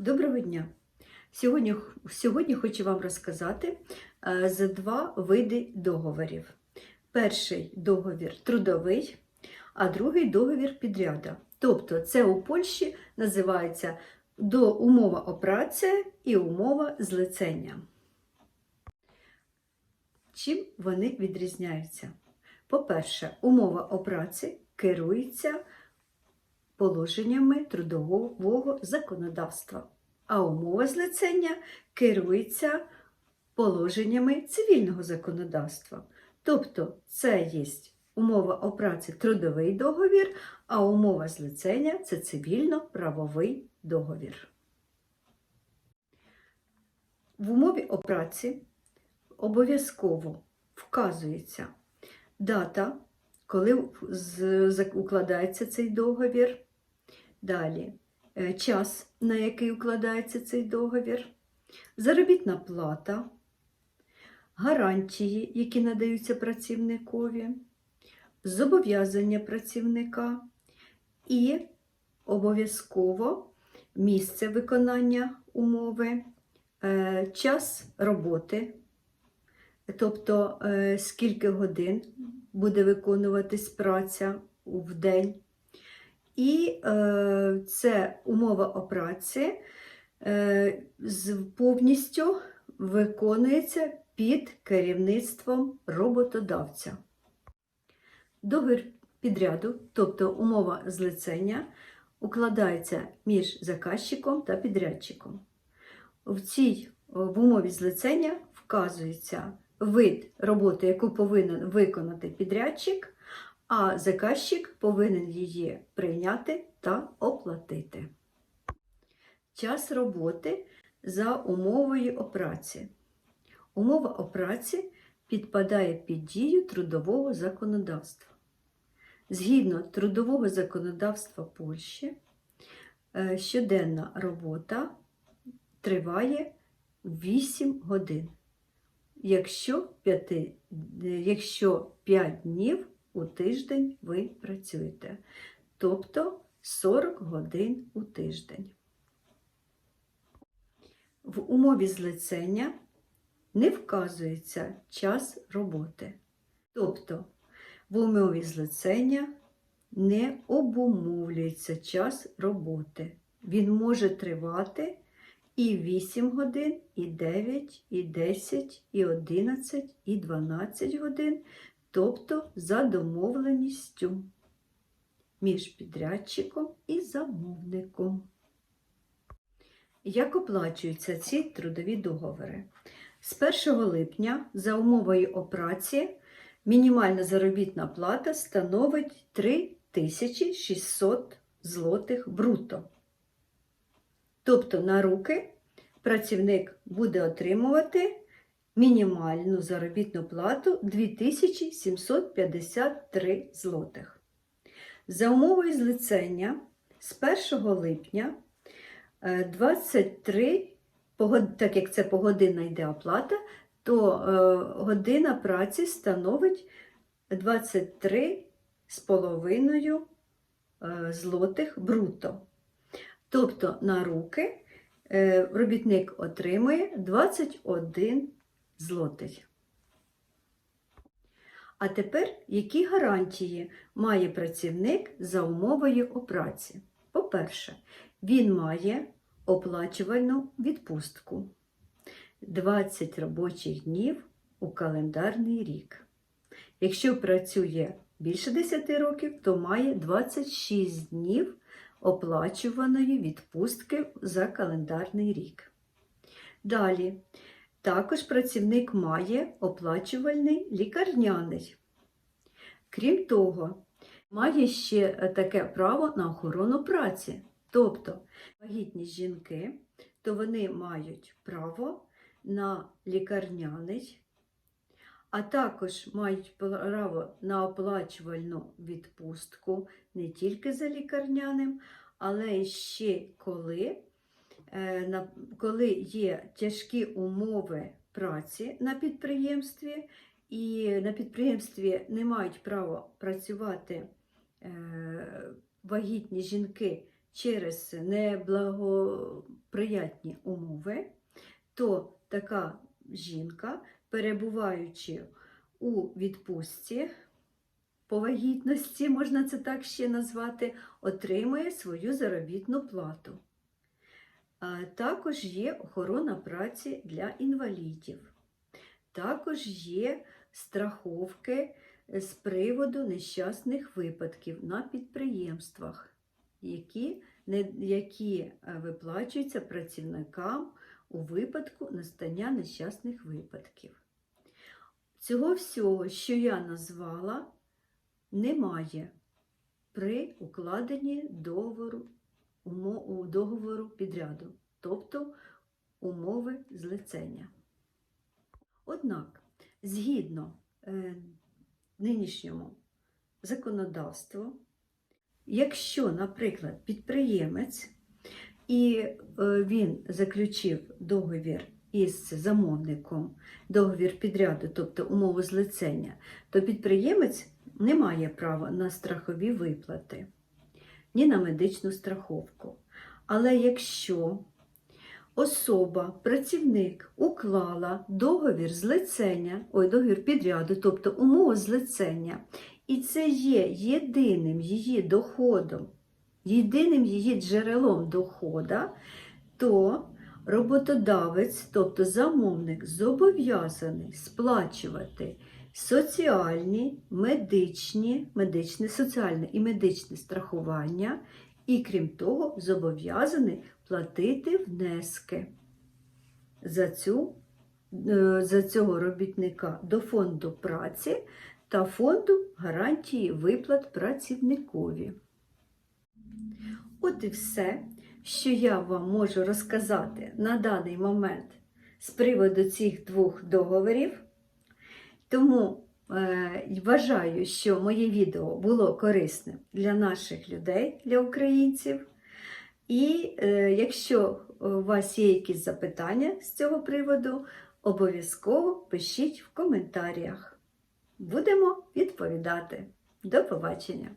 Доброго дня! Сьогодні, сьогодні хочу вам розказати е, за два види договорів. Перший договір трудовий, а другий договір підряда. Тобто це у Польщі називається до умова о і умова злицення. Чим вони відрізняються? По-перше, умова о праці керується положеннями трудового законодавства, а умова злицення керується положеннями цивільного законодавства. Тобто це є умова о праці трудовий договір, а умова злицення це цивільно-правовий договір. В умові о праці обов'язково вказується дата, коли укладається цей договір. Далі. Е, час, на який укладається цей договір, заробітна плата, гарантії, які надаються працівникові, зобов'язання працівника. І обов'язково місце виконання умови, е, час роботи, тобто е, скільки годин буде виконуватись праця в день. І е, це умова о праці е, повністю виконується під керівництвом роботодавця. Договір підряду, тобто умова злицення, укладається між заказчиком та підрядчиком. В цій в умові злицення вказується вид роботи, яку повинен виконати підрядчик, а заказчик повинен її прийняти та оплатити. Час роботи за умовою праці. Умова праці підпадає під дію трудового законодавства. Згідно трудового законодавства Польщі, е, щоденна робота триває 8 годин. Якщо 5, якщо 5 днів у тиждень ви працюєте, тобто 40 годин у тиждень. В умові злицення не вказується час роботи. Тобто в умові злицення не обумовлюється час роботи. Він може тривати і 8 годин, і 9, і 10, і 11, і 12 годин, тобто за домовленістю між підрядчиком і замовником. Як оплачуються ці трудові договори? З 1 липня за умовою о праці мінімальна заробітна плата становить 3600 злотих бруто. Тобто на руки працівник буде отримувати мінімальну заробітну плату 2753 злотих. За умовою злицення з 1 липня е, 23, так як це погодинна йде оплата, то е, година праці становить 23 з половиною е, злотих бруто. Тобто на руки е, робітник отримує 21 злотий. А тепер які гарантії має працівник за умовою о праці? По-перше, він має оплачувальну відпустку 20 робочих днів у календарний рік. Якщо працює більше 10 років, то має 26 днів оплачуваної відпустки за календарний рік. Далі, також працівник має оплачувальний лікарняний. Крім того, має ще е, таке право на охорону праці. Тобто вагітні жінки, то вони мають право на лікарняний, а також мають право на оплачувальну відпустку не тільки за лікарняним, але ще коли, коли є тяжкі умови праці на підприємстві, і на підприємстві не мають права працювати е, вагітні жінки через неблаго, сприятні умови, то така жінка, перебуваючи у відпустці по вагітності, можна це так ще назвати, отримує свою заробітну плату. Також є охорона праці для інвалідів. Також є страховки з приводу нещасних випадків на підприємствах, які, які е, виплачуються працівникам у випадку настання нещасних випадків. Цього всього, що я назвала, немає при укладенні договору, договору підряду, тобто умови злицення. Однак, згідно е, нинішньому законодавству, якщо, наприклад, підприємець і е, він заключив договір із замовником, договір підряду, тобто умову злицення, то підприємець не має права на страхові виплати, ні на медичну страховку. Але якщо особа, працівник уклала договір злицення, ой, договір підряду, тобто умову злицення, і це є єдиним її доходом, єдиним її джерелом дохода, то роботодавець, тобто замовник, зобов'язаний сплачувати соціальні, медичні, медичне, соціальне і медичне страхування, і крім того, зобов'язаний платити внески за, цю, е, за цього робітника до фонду праці та фонду гарантії виплат працівникові. От і все, що я вам можу розказати на даний момент з приводу цих двох договорів. Тому е, вважаю, що моє відео було корисним для наших людей, для українців. І е, якщо у вас є якісь запитання з цього приводу, обов'язково пишіть в коментарях. Будемо відповідати. До побачення!